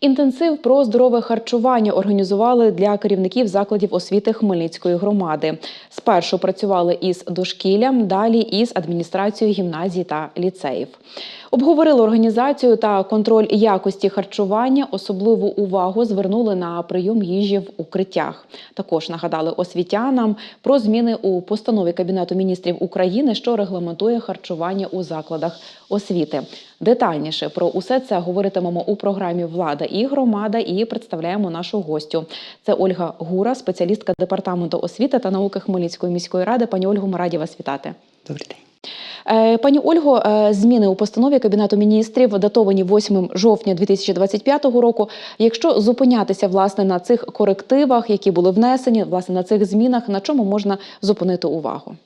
Інтенсив про здорове харчування організували для керівників закладів освіти Хмельницької громади. Спершу працювали із дошкіллям, далі із адміністрацією гімназій та ліцеїв. Обговорили організацію та контроль якості харчування. Особливу увагу звернули на прийом їжі в укриттях. Також нагадали освітянам про зміни у постанові Кабінету міністрів України, що регламентує харчування у закладах освіти. Детальніше про усе це говоритимемо у програмі Влада і громада і представляємо нашу гостю. Це Ольга Гура, спеціалістка департаменту освіти та науки Хмельницької міської ради. Пані Ольгу, ми раді вас вітати. Добрий день. Е, Пані Ольго, е, зміни у постанові Кабінету міністрів датовані 8 жовтня 2025 року. Якщо зупинятися власне на цих корективах, які були внесені, власне на цих змінах, на чому можна зупинити увагу?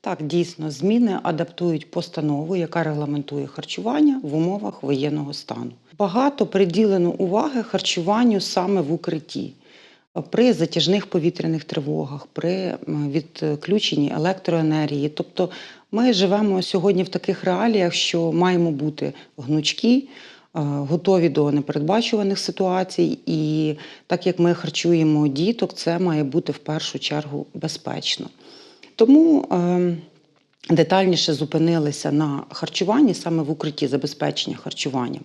Так, дійсно, зміни адаптують постанову, яка регламентує харчування в умовах воєнного стану. Багато приділено уваги харчуванню саме в укритті. При затяжних повітряних тривогах, при відключенні електроенергії. Тобто ми живемо сьогодні в таких реаліях, що маємо бути гнучкі, е, готові до непередбачуваних ситуацій. І так як ми харчуємо діток, це має бути в першу чергу безпечно. Тому е, детальніше зупинилися на харчуванні саме в укритті забезпечення харчуванням.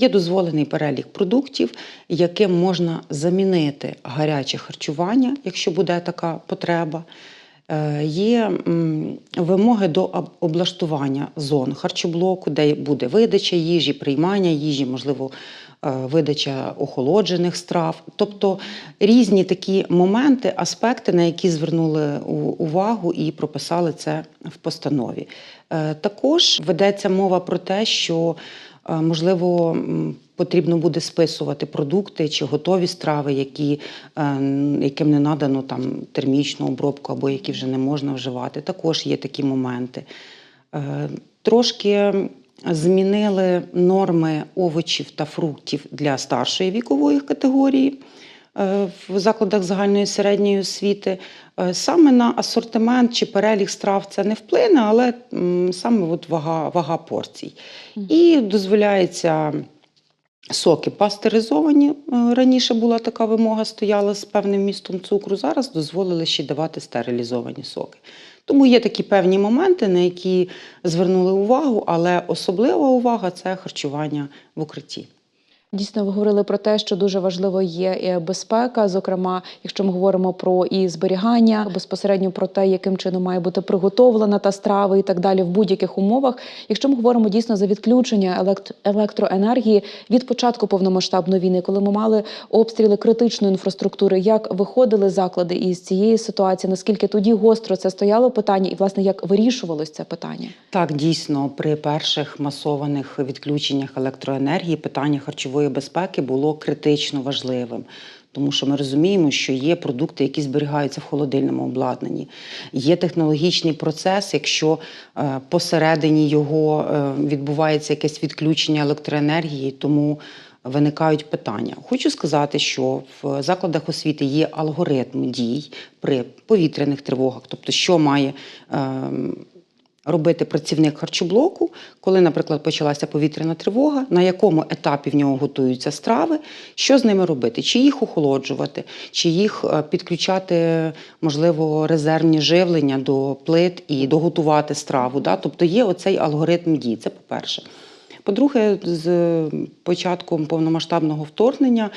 Є дозволений перелік продуктів, яким можна замінити гаряче харчування, якщо буде така потреба. Е, Є вимоги до облаштування зон харчоблоку, де буде видача їжі, приймання їжі, можливо, е, видача охолоджених страв. Тобто різні такі моменти, аспекти, на які звернули увагу і прописали це в постанові. Е, Також ведеться мова про те, що можливо потрібно буде списувати продукти чи готові страви, які, е, яким не надано там термічну обробку або які вже не можна вживати. Також є такі моменти. Е, Трошки змінили норми овочів та фруктів для старшої вікової категорії в закладах загальної середньої освіти. Е, Саме на асортимент чи перелік страв це не вплине, але саме от вага, вага порцій. І дозволяється соки пастеризовані. Е, Раніше була така вимога, стояла з певним містом цукру. Зараз дозволили ще давати стерилізовані соки. Тому є такі певні моменти, на які звернули увагу, але особлива увага це харчування в укритті. Дійсно, ви говорили про те, що дуже важливо є е, безпека, зокрема, якщо ми говоримо про і зберігання, безпосередньо про те, яким чином має бути приготовлена та страва і так далі в будь-яких умовах. Якщо ми говоримо дійсно за відключення елект- електроенергії від початку повномасштабної війни, коли ми мали обстріли критичної інфраструктури, як виходили заклади із цієї ситуації, наскільки тоді гостро це стояло питання, і власне як вирішувалось це питання? Так, дійсно, при перших масованих відключеннях електроенергії питання харчової безпеки було критично важливим. Тому що ми розуміємо, що є продукти, які зберігаються в холодильному обладнанні. Є технологічний процес, якщо е, посередині його е, відбувається якесь відключення електроенергії, тому виникають питання. Хочу сказати, що в закладах освіти є алгоритм дій при повітряних тривогах, тобто, що має. Робити працівник харчоблоку, коли, наприклад, почалася повітряна тривога, на якому етапі в нього готуються страви, що з ними робити? Чи їх охолоджувати, чи їх е, підключати, можливо, резервні живлення до плит і доготувати страву. Да? Тобто є оцей алгоритм дій. Це по-перше. По-друге, з початком повномасштабного вторгнення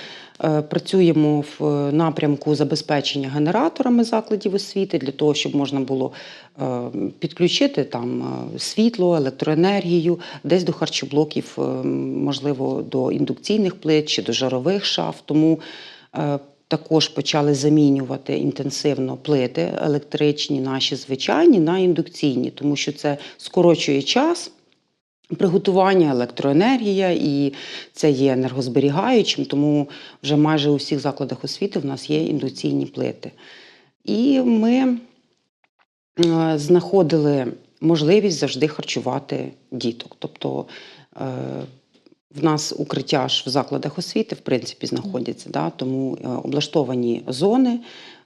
е, працюємо в напрямку забезпечення генераторами закладів освіти для того, щоб можна було е, підключити там е, світло, електроенергію, десь до харчоблоків, можливо, до індукційних плит чи до жарових шаф. Тому також почали замінювати інтенсивно плити електричні, наші звичайні на індукційні, тому що це скорочує час приготування, електроенергія, і це є енергозберігаючим, тому вже майже у всіх закладах освіти в нас є індукційні плити. І ми е, знаходили можливість завжди харчувати діток. Тобто е, в нас укриття ж в закладах освіти, в принципі, знаходяться, да, тому е, облаштовані зони.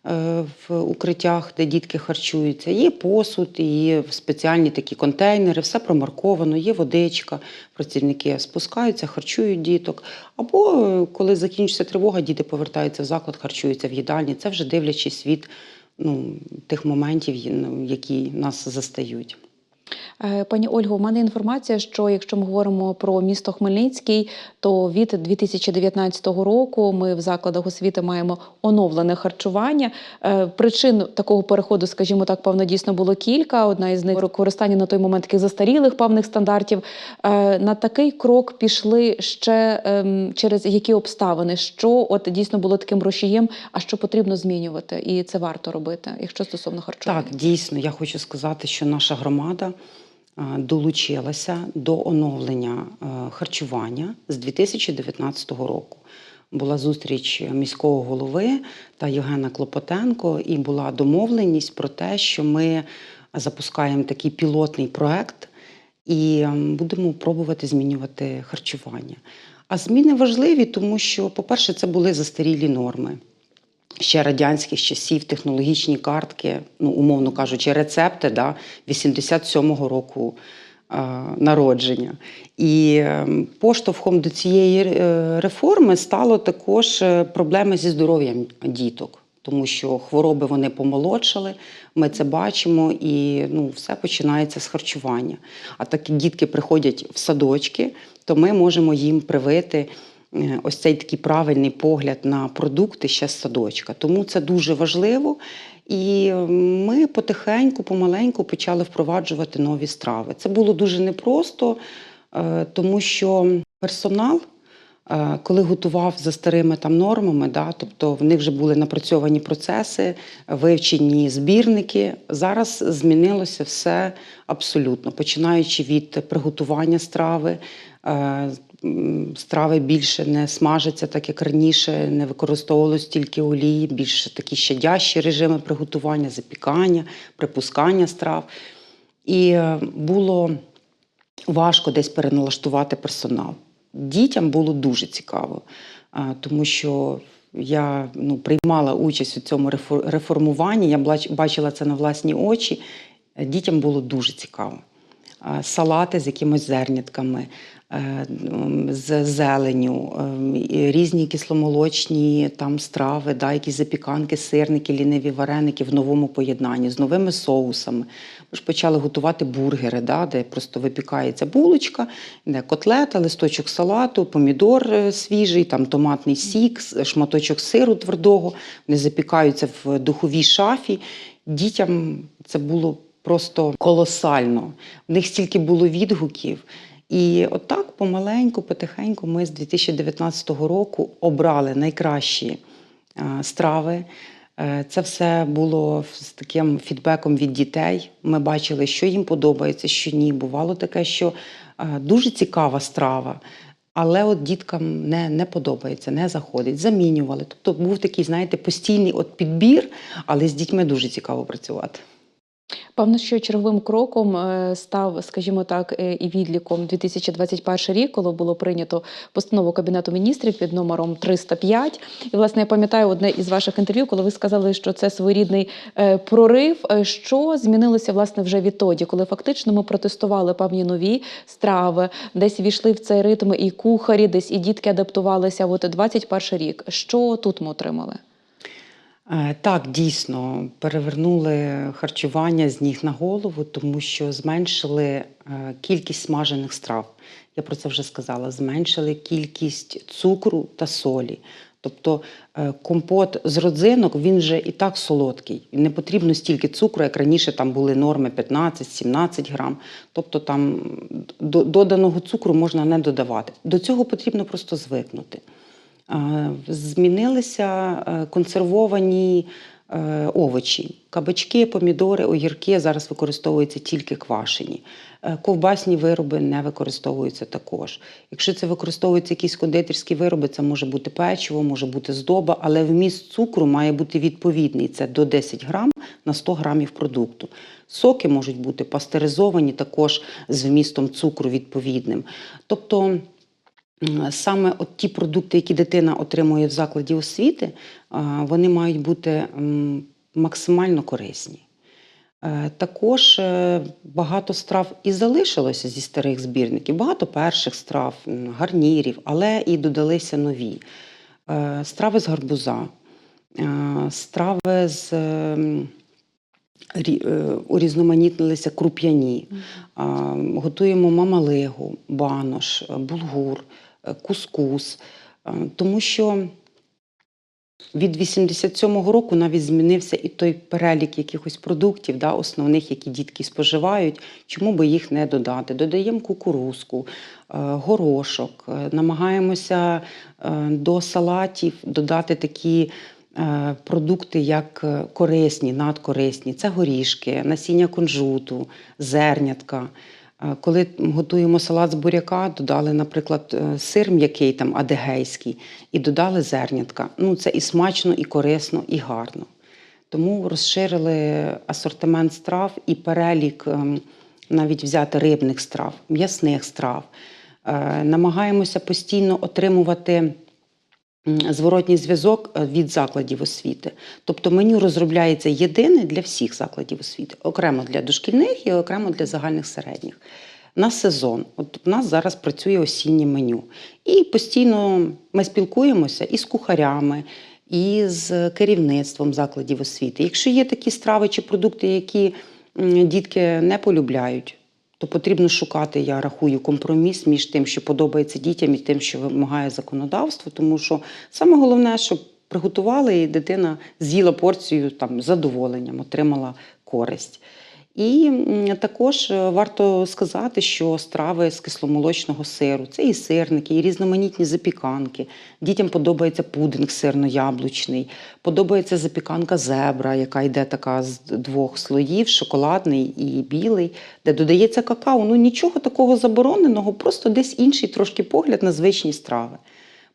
Е, в укриттях, де дітки харчуються. Є посуд, є спеціальні такі контейнери, все промарковано, є водичка. Працівники спускаються, харчують діток. Або е, коли закінчиться тривога, діти повертаються в заклад, харчуються в їдальні. Це вже дивлячись від ну, тих моментів, ну, які нас застають. Е, Пані Ольго, у мене інформація, що якщо ми говоримо про місто Хмельницький, то від 2019 року ми в закладах освіти маємо оновлене харчування. Е, Причин такого переходу, скажімо так, певно, дійсно було кілька. Одна із них використання на той момент таких застарілих певних стандартів. Е, На такий крок пішли ще ем, через які обставини, що от дійсно було таким рушієм, а що потрібно змінювати, і це варто робити, якщо стосовно харчування. Так, дійсно, я хочу сказати, що наша громада долучилася до оновлення е, харчування з 2019 року. Була зустріч міського голови та Євгена Клопотенко, і була домовленість про те, що ми запускаємо такий пілотний проект і ем, будемо пробувати змінювати харчування. А зміни важливі, тому що, по-перше, це були застарілі норми ще радянських часів, технологічні картки, ну, умовно кажучи, рецепти да, 87-го року е, народження. І е, поштовхом до цієї е, реформи стало також е, проблеми зі здоров'ям діток. Тому що хвороби вони помолодшали, ми це бачимо, і ну, все починається з харчування. А так як дітки приходять в садочки, то ми можемо їм привити ось цей такий правильний погляд на продукти ще з садочка. Тому це дуже важливо. І е, ми потихеньку, помаленьку почали впроваджувати нові страви. Це було дуже непросто, е, тому що персонал. Е, Коли готував за старими там нормами, да, тобто в них вже були напрацьовані процеси, вивчені збірники. Зараз змінилося все абсолютно, починаючи від приготування страви. Е, Страви більше не смажаться, так як раніше, не використовувалось тільки олії, більш такі щадящі режими приготування, запікання, припускання страв. І е, було важко десь переналаштувати персонал. Дітям було дуже цікаво, тому що я ну, приймала участь у цьому реформуванні, я бачила це на власні очі. Дітям було дуже цікаво. Салати з якимось зернятками, е, з зеленю, ем, різні кисломолочні там страви, да, якісь запіканки, сирники, ліниві вареники в новому поєднанні з новими соусами. Ми ж почали готувати бургери, да, де просто випікається булочка, де котлета, листочок салату, помідор е, свіжий, там томатний сік, шматочок сиру твердого. Вони запікаються в духовій шафі. Дітям це було просто колосально. В них стільки було відгуків. І отак помаленьку, потихеньку ми з 2019 року обрали найкращі е, страви. Е, Це все було з таким фідбеком від дітей. Ми бачили, що їм подобається, що ні. Бувало таке, що е, дуже цікава страва, але от діткам не, не подобається, не заходить. Замінювали. Тобто був такий, знаєте, постійний от підбір, але з дітьми дуже цікаво працювати. Певно, що черговим кроком е, став, скажімо так, е, і відліком 2021 рік, коли було прийнято постанову Кабінету міністрів під номером 305. І, власне, я пам'ятаю одне із ваших інтерв'ю, коли ви сказали, що це своєрідний е, прорив. Що змінилося власне вже відтоді, коли фактично ми протестували певні нові страви, десь війшли в цей ритм і кухарі, десь і дітки адаптувалися. От 21 рік. Що тут ми отримали? Е, Так, дійсно, перевернули харчування з ніг на голову, тому що зменшили е, кількість смажених страв. Я про це вже сказала. Зменшили кількість цукру та солі. Тобто е, компот з родзинок він вже і так солодкий. Не потрібно стільки цукру, як раніше там були норми 15-17 грам. Тобто там до- доданого цукру можна не додавати. До цього потрібно просто звикнути. Змінилися е, консервовані е, овочі. Кабачки, помідори, огірки зараз використовуються тільки квашені. Е, Ковбасні вироби не використовуються також. Якщо це використовуються якісь кондитерські вироби, це може бути печиво, може бути здоба, але вміст цукру має бути відповідний. Це до 10 грам на 100 грамів продукту. Соки можуть бути пастеризовані також з вмістом цукру відповідним. Тобто саме от ті продукти, які дитина отримує в закладі освіти, вони мають бути максимально корисні. Е, Також е, багато страв і залишилося зі старих збірників, багато перших страв, гарнірів, але і додалися нові. Е, Страви з гарбуза, е, страви з рі- е, урізноманітнилися круп'яні. Готуємо мамалигу, банош, е, булгур, е, кускус. Е, Тому що від 87-го року навіть змінився і той перелік якихось продуктів, да, основних, які дітки споживають. Чому би їх не додати? Додаємо кукурузку, е, горошок, е, намагаємося е, до салатів додати такі е, продукти, як е, корисні, надкорисні. Це горішки, насіння кунжуту, зернятка. Е, Коли готуємо салат з буряка, додали, наприклад, е, сир м'який, там адегейський, і додали зернятка. Ну, це і смачно, і корисно, і гарно. Тому розширили асортимент страв і перелік ем, навіть взяти рибних страв, м'ясних страв. Е, Намагаємося постійно отримувати зворотній зв'язок е, від закладів освіти. Тобто меню розробляється єдине для всіх закладів освіти, окремо для дошкільних і окремо для загальних середніх. На сезон. От у нас зараз працює осіннє меню. І постійно ми спілкуємося і з кухарями, і з керівництвом закладів освіти. Якщо є такі страви чи продукти, які дітки не полюбляють, то потрібно шукати, я рахую, компроміс між тим, що подобається дітям, і тим, що вимагає законодавство. Тому що саме головне, щоб приготували і дитина з'їла порцію там задоволенням, отримала користь. І також е, варто сказати, що страви з кисломолочного сиру це і сирники, і різноманітні запіканки. Дітям подобається пудинг сирно-яблучний, подобається запіканка зебра, яка йде така з двох слоїв, шоколадний і білий, де додається какао. Ну нічого такого забороненого, просто десь інший трошки погляд на звичні страви.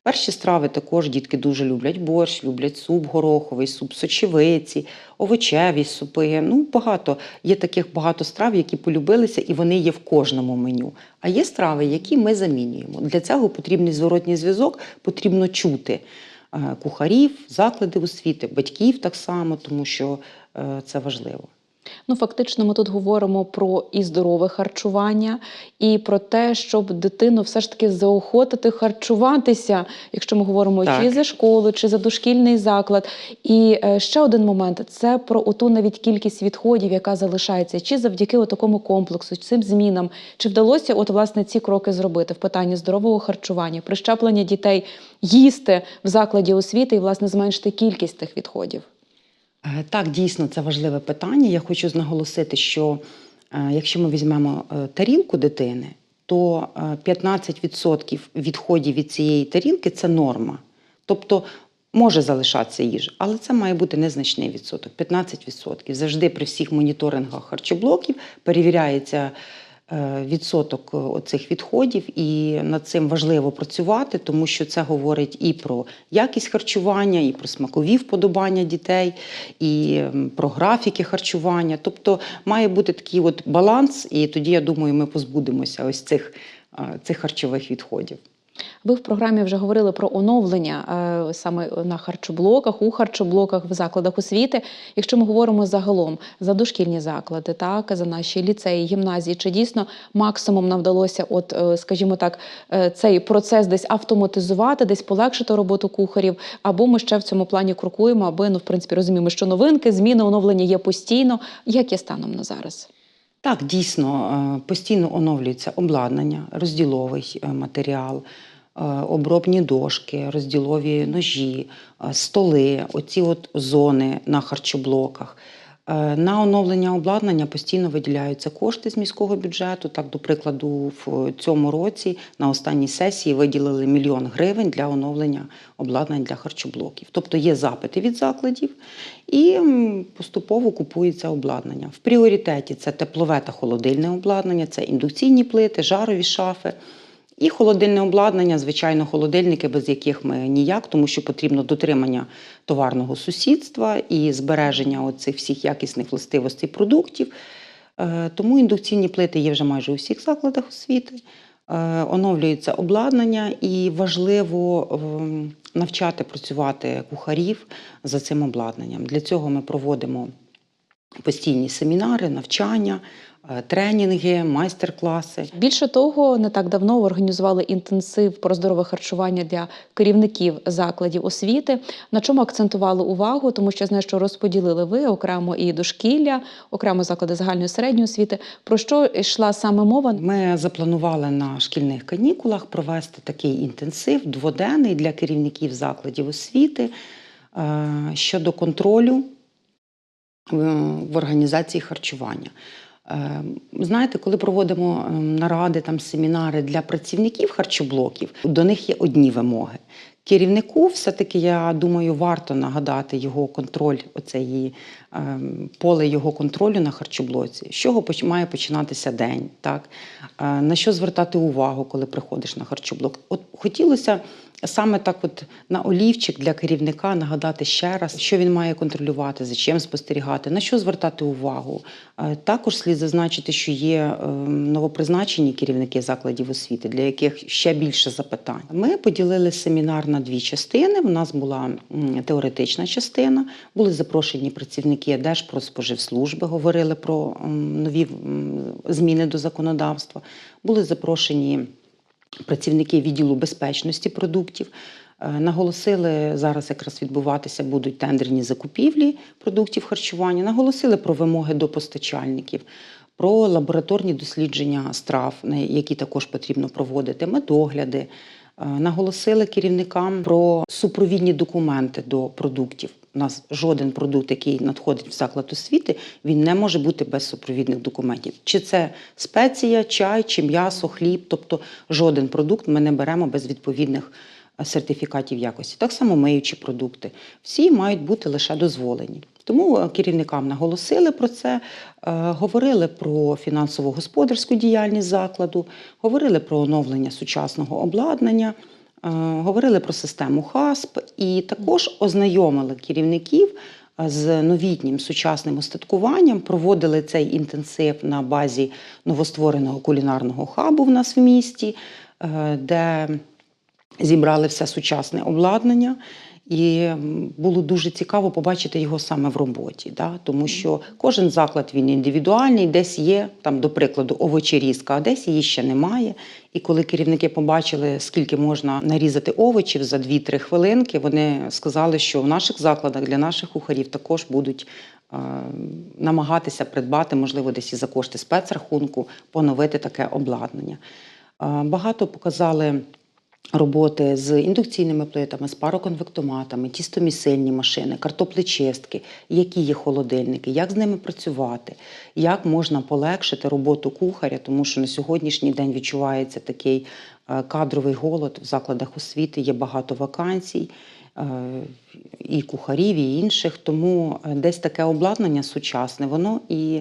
Перші страви також дітки дуже люблять борщ, люблять суп гороховий, суп сочевиці, овочеві супи. Ну, багато. Є таких багато страв, які полюбилися, і вони є в кожному меню. А є страви, які ми замінюємо. Для цього потрібний зворотній зв'язок, потрібно чути е, кухарів, заклади освіти, батьків так само, тому що е, це важливо. Ну, фактично, ми тут говоримо про і здорове харчування, і про те, щоб дитину все ж таки заохотити харчуватися, якщо ми говоримо Так. чи за школу, чи за дошкільний заклад. І е, ще один момент це про оту навіть кількість відходів, яка залишається, чи завдяки такому комплексу, цим змінам, чи вдалося от власне ці кроки зробити в питанні здорового харчування, прищеплення дітей їсти в закладі освіти і власне зменшити кількість тих відходів. Е, Так, дійсно, це важливе питання. Я хочу наголосити, що е, якщо ми візьмемо е, тарілку дитини, то е, 15% відходів від цієї тарілки це норма. Тобто може залишатися їжа, але це має бути незначний відсоток 15%. Завжди при всіх моніторингах харчоблоків перевіряється відсоток е, цих відходів, і над цим важливо працювати, тому що це говорить і про якість харчування, і про смакові вподобання дітей, і про графіки харчування. Тобто має бути такий от баланс, і тоді я думаю, ми позбудемося ось цих, е, цих харчових відходів. Ви в програмі вже говорили про оновлення е, саме на харчоблоках, у харчоблоках в закладах освіти. Якщо ми говоримо загалом за дошкільні заклади, так за наші ліцеї, гімназії, чи дійсно максимум нам вдалося, от е, скажімо так, е, цей процес десь автоматизувати, десь полегшити роботу кухарів, або ми ще в цьому плані крокуємо, аби ну в принципі розуміємо, що новинки, зміни, оновлення є постійно. Як є станом на зараз? Так, дійсно, постійно оновлюється обладнання, розділовий матеріал, обробні дошки, розділові ножі, е, столи, оці от зони на харчоблоках. Е, На оновлення обладнання постійно виділяються кошти з міського бюджету. Так, до прикладу, в цьому році на останній сесії виділили мільйон гривень для оновлення обладнань для харчоблоків. Тобто є запити від закладів і поступово купується обладнання. В пріоритеті це теплове та холодильне обладнання, це індукційні плити, жарові шафи. І холодильне обладнання, звичайно, холодильники, без яких ми ніяк, тому що потрібно дотримання товарного сусідства і збереження оцих всіх якісних властивостей продуктів. Е, Тому індукційні плити є вже майже у всіх закладах освіти. е, оновлюється обладнання і важливо ем, навчати працювати кухарів за цим обладнанням. Для цього ми проводимо постійні семінари, навчання, тренінги, майстер-класи. Більше того, не так давно організували інтенсив про здорове харчування для керівників закладів освіти. На чому акцентували увагу, тому що я знаю, що розподілили ви окремо і дошкілля, окремо заклади загальної середньої освіти. Про що йшла саме мова? Ми запланували на шкільних канікулах провести такий інтенсив дводенний для керівників закладів освіти е, щодо контролю е, в організації харчування. Е, Знаєте, коли проводимо е, наради, там семінари для працівників харчоблоків, до них є одні вимоги. Керівнику, все-таки, я думаю, варто нагадати його контроль, оцеї е, поле його контролю на харчоблоці, з чого має починатися день, так? Е, на що звертати увагу, коли приходиш на харчоблок. От хотілося саме так, от на олівчик для керівника нагадати ще раз, що він має контролювати, за чим спостерігати, на що звертати увагу. Е, Також слід зазначити, що є е, новопризначені керівники закладів освіти, для яких ще більше запитань. Ми поділили семінар на дві частини. У нас була теоретична частина, були запрошені працівники Держпродспоживслужби, говорили про нові зміни до законодавства. Були запрошені працівники відділу безпечності продуктів. Е, Наголосили, зараз якраз відбуватися будуть тендерні закупівлі продуктів харчування. Наголосили про вимоги до постачальників, про лабораторні дослідження страв, на які також потрібно проводити, медогляди. Е, Наголосили керівникам про супровідні документи до продуктів. У нас жоден продукт, який надходить в заклад освіти, він не може бути без супровідних документів. Чи це спеція, чай, чи м'ясо, хліб. Тобто жоден продукт ми не беремо без відповідних е, сертифікатів якості. Так само миючі продукти. Всі мають бути лише дозволені. Тому е, керівникам наголосили про це, е, говорили про фінансово-господарську діяльність закладу, говорили про оновлення сучасного обладнання. Е, Говорили про систему ХАСП і також ознайомили керівників е, з новітнім сучасним устаткуванням, проводили цей інтенсив на базі новоствореного кулінарного хабу в нас в місті, е, де зібрали все сучасне обладнання. І було дуже цікаво побачити його саме в роботі, да? тому що кожен заклад він індивідуальний, десь є, там, до прикладу, овочерізка, а десь її ще немає. І коли керівники побачили, скільки можна нарізати овочів за 2-3 хвилинки, вони сказали, що в наших закладах для наших кухарів також будуть е, намагатися придбати, можливо, десь і за кошти спецрахунку, поновити таке обладнання. Е, Багато показали роботи з індукційними плитами, з пароконвектоматами, тістомісильні машини, картоплечистки, які є холодильники, як з ними працювати, як можна полегшити роботу кухаря, тому що на сьогоднішній день відчувається такий е, кадровий голод в закладах освіти, є багато вакансій. е, І кухарів, і інших, тому е, десь таке обладнання сучасне, воно і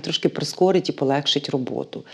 трошки прискорить і полегшить роботу.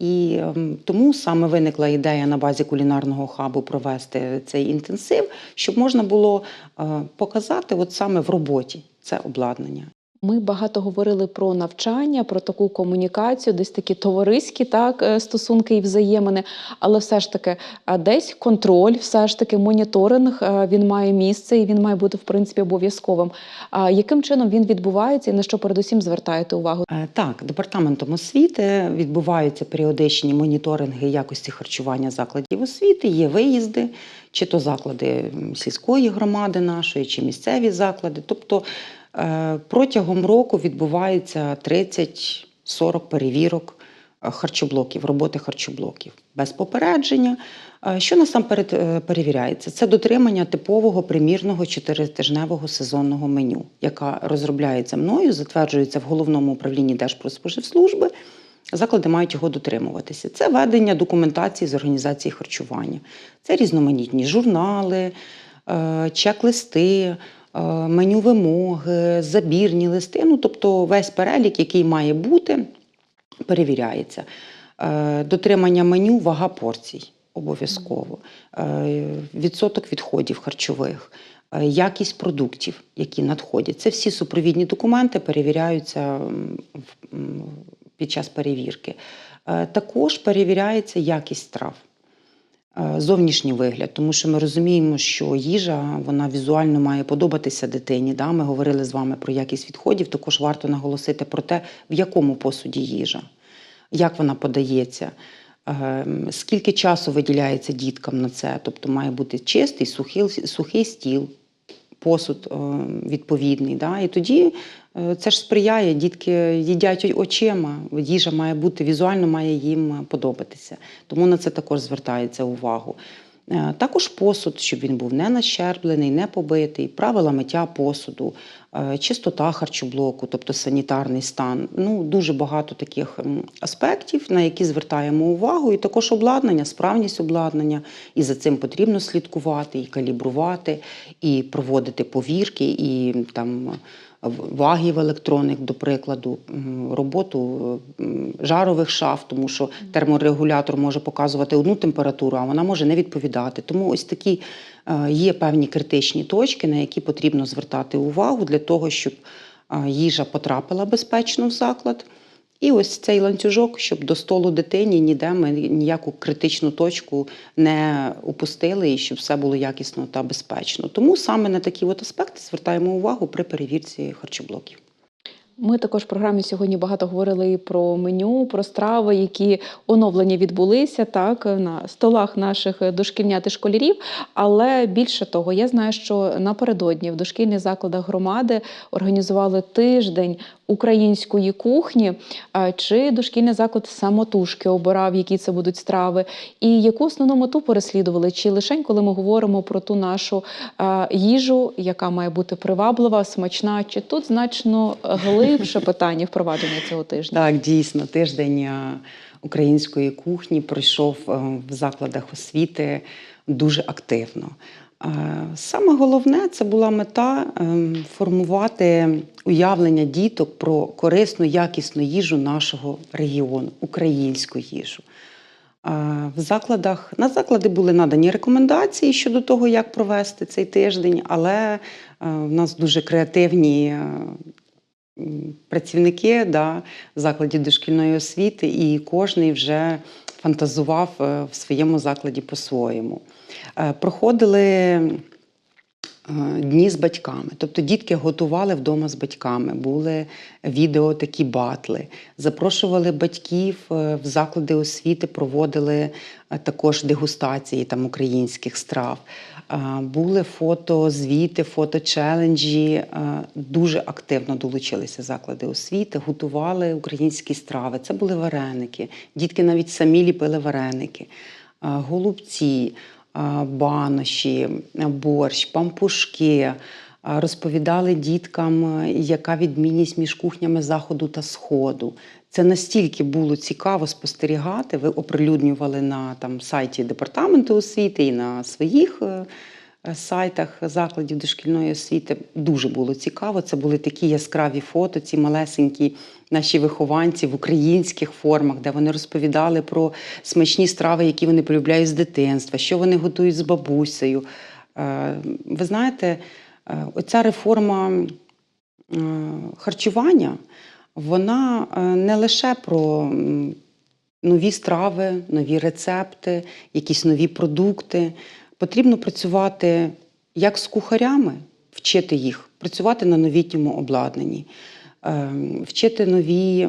І ем, тому саме виникла ідея на базі кулінарного хабу провести цей інтенсив, щоб можна було е, показати от саме в роботі це обладнання. Ми багато говорили про навчання, про таку комунікацію, десь такі товариські так е, стосунки і взаємини. Але все ж таки, десь контроль, все ж таки моніторинг е, він має місце і він має бути в принципі обов'язковим. А яким чином він відбувається і на що передусім звертаєте увагу? Е, Так, департаментом освіти відбуваються періодичні моніторинги якості харчування закладів освіти, є виїзди, чи то заклади сільської громади нашої, чи місцеві заклади. Тобто протягом року відбувається 30-40 перевірок е, харчоблоків, роботи харчоблоків без попередження. Е, Що насамперед е, перевіряється? Це дотримання типового примірного чотиритижневого сезонного меню, яка розробляється мною, затверджується в головному управлінні Держпродспоживслужби. Заклади мають його дотримуватися. Це ведення документації з організації харчування, це різноманітні журнали, е, чек-листи, е, меню вимоги, забірні листи. Ну, тобто весь перелік, який має бути, перевіряється. Е, Дотримання меню, вага порцій обов'язково, Е, відсоток відходів харчових, е, якість продуктів, які надходять. Це всі супровідні документи перевіряються під час перевірки. Е, Також перевіряється якість страв. Е, Зовнішній вигляд, тому що ми розуміємо, що їжа вона візуально має подобатися дитині. Да? Ми говорили з вами про якість відходів. Також варто наголосити про те, в якому посуді їжа, як вона подається, е, скільки часу виділяється діткам на це. Тобто має бути чистий, сухий, сухий стіл, посуд е, відповідний. Да? І тоді це ж сприяє, дітки їдять очима, їжа має бути візуально, має їм подобатися. Тому на це також звертається увагу. Е, Також посуд, щоб він був не нащерблений, не побитий, правила миття посуду, е, чистота харчоблоку, тобто санітарний стан. Ну, дуже багато таких аспектів, на які звертаємо увагу, і також обладнання, справність обладнання. І за цим потрібно слідкувати, і калібрувати, і проводити повірки, і там вагів електроник, до прикладу, роботу жарових шаф, тому що терморегулятор може показувати одну температуру, а вона може не відповідати. Тому ось такі е, є певні критичні точки, на які потрібно звертати увагу для того, щоб е, їжа потрапила безпечно в заклад. І ось цей ланцюжок, щоб до столу дитині ніде ми ніяку критичну точку не упустили, і щоб все було якісно та безпечно. Тому саме на такі от аспекти звертаємо увагу при перевірці харчоблоків. Ми також в програмі сьогодні багато говорили і про меню, про страви, які оновлені відбулися так на столах наших дошкільнят і школярів. Але більше того, я знаю, що напередодні в дошкільних закладах громади організували тиждень української кухні. Чи дошкільний заклад самотужки обирав, які це будуть страви, і яку основну мету переслідували? Чи лише коли ми говоримо про ту нашу їжу, яка має бути приваблива, смачна, чи тут значно глибше питання впровадження цього тижня? Так, дійсно, тиждень е, української кухні пройшов е, в закладах освіти дуже активно. Е, Саме головне це була мета формувати уявлення діток про корисну, якісну їжу нашого регіону, українську їжу. В закладах на заклади були надані рекомендації щодо того, як провести цей тиждень, але в нас дуже креативні працівники да, закладів дошкільної освіти, і кожний вже фантазував е, в своєму закладі по-своєму. Е, Проходили дні з батьками. Тобто дітки готували вдома з батьками, були відео такі батли. Запрошували батьків е, в заклади освіти, проводили е, також дегустації там українських страв. Е, Були фото, звіти, фото-челенджі. Е, Дуже активно долучилися заклади освіти, готували українські страви. Це були вареники. Дітки навіть самі ліпили вареники, Е, голубці баноші, борщ, пампушки. Розповідали діткам, е, яка відмінність між кухнями заходу та сходу. Це настільки було цікаво спостерігати. Ви оприлюднювали на там, сайті департаменту освіти і на своїх е, сайтах закладів дошкільної освіти. Дуже було цікаво. Це були такі яскраві фото, ці малесенькі наші вихованці в українських формах, де вони розповідали про смачні страви, які вони полюбляють з дитинства, що вони готують з бабусею. Е, Ви знаєте, е, оця реформа е, харчування, вона е, не лише про нові страви, нові рецепти, якісь нові продукти. Потрібно працювати як з кухарями, вчити їх, працювати на новітньому обладнанні, е, вчити нові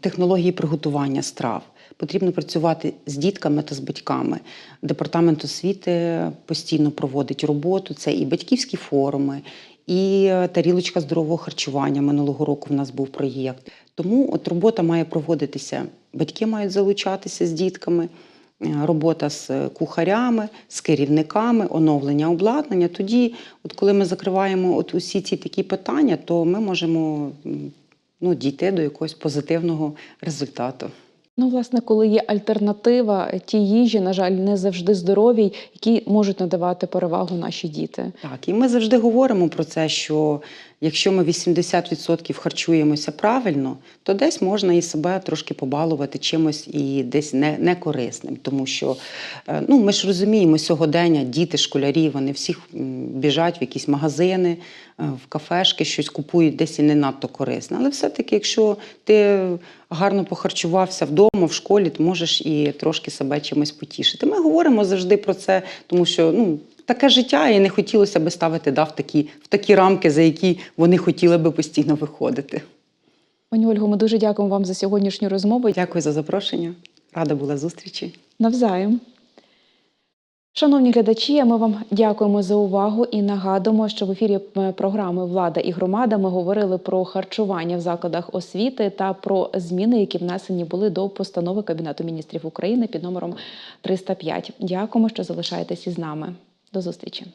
технології приготування страв. Потрібно працювати з дітками та з батьками. Департамент освіти постійно проводить роботу. Це і батьківські форуми, і е, тарілочка здорового харчування. Минулого року в нас був проєкт. Тому от робота має проводитися. Батьки мають залучатися з дітками. Е, Робота з кухарями, з керівниками, оновлення обладнання. Тоді, от коли ми закриваємо от усі ці такі питання, то ми можемо ну, дійти до якогось позитивного результату. Ну, власне, коли є альтернатива тій їжі, на жаль, не завжди здоровій, які можуть надавати перевагу наші діти. Так, і ми завжди говоримо про це, що якщо ми 80% харчуємося правильно, то десь можна і себе трошки побалувати чимось і десь не, не корисним. Тому що е, ну, ми ж розуміємо, сьогодення діти, школярі, вони всі біжать в якісь магазини, е, в кафешки, щось купують десь і не надто корисне. Але все-таки, якщо ти гарно похарчувався вдома, в школі, то можеш і трошки себе чимось потішити. Ми говоримо завжди про це, тому що ну, таке життя, і не хотілося би ставити да, в, такі, в такі рамки, за які вони хотіли би постійно виходити. Пані Ольго, ми дуже дякуємо вам за сьогоднішню розмову. Дякую за запрошення. Рада була зустрічі. Навзаєм. Шановні глядачі, ми вам дякуємо за увагу і нагадуємо, що в ефірі е, програми Влада і громада ми говорили про харчування в закладах освіти та про зміни, які внесені були до постанови Кабінету міністрів України під номером 305. Дякуємо, що залишаєтесь із нами. До зустрічі.